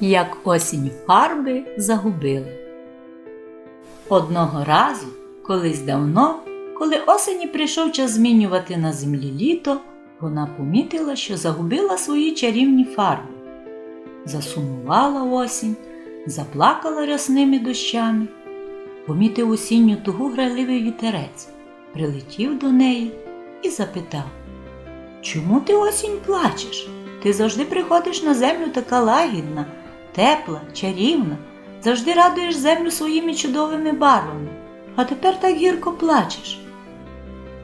як осінь фарби загубили. Одного разу, колись давно, коли осені прийшов час змінювати на землі літо, вона помітила, що загубила свої чарівні фарби. Засумувала осінь, заплакала рясними дощами, помітив осінню тугу грайливий вітерець, прилетів до неї і запитав Чому ти осінь плачеш? Ти завжди приходиш на землю така лагідна, тепла, чарівна, завжди радуєш землю своїми чудовими барвами, а тепер так гірко плачеш.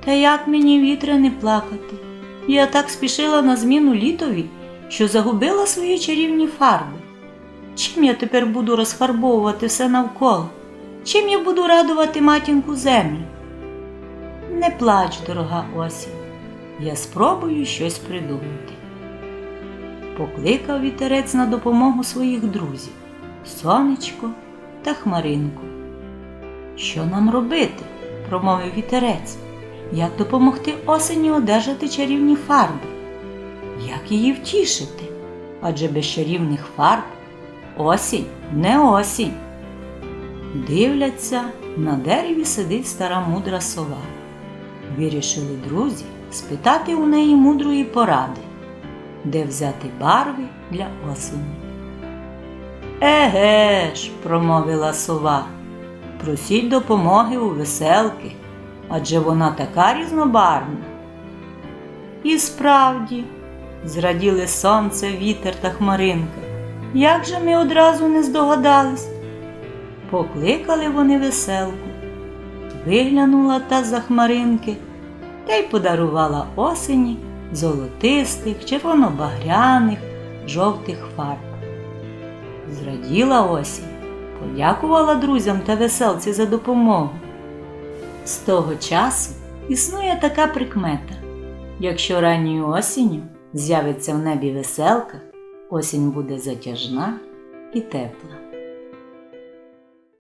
Та як мені вітре не плакати? Я так спішила на зміну літові, що загубила свої чарівні фарби. Чим я тепер буду розфарбовувати все навколо? Чим я буду радувати матінку землю? Не плач, дорога осінь, я спробую щось придумати. Покликав вітерець на допомогу своїх друзів сонечко та хмаринку. Що нам робити? промовив вітерець. Як допомогти осені одержати чарівні фарби? Як її втішити? Адже без чарівних фарб осінь не осінь. Дивляться, на дереві сидить стара мудра сова. Вирішили друзі спитати у неї мудрої поради, де взяти барви для осені. Еге ж, промовила сова, просіть допомоги у веселки, адже вона така різнобарвна. І справді, зраділи сонце, вітер та хмаринка. Як же ми одразу не здогадались? Покликали вони веселку, виглянула та за хмаринки та й подарувала осені золотистих, червонобагряних, жовтих фарб. Зраділа осінь, подякувала друзям та веселці за допомогу. З того часу існує така прикмета. Якщо ранньою осінню з'явиться в небі веселка, осінь буде затяжна і тепла.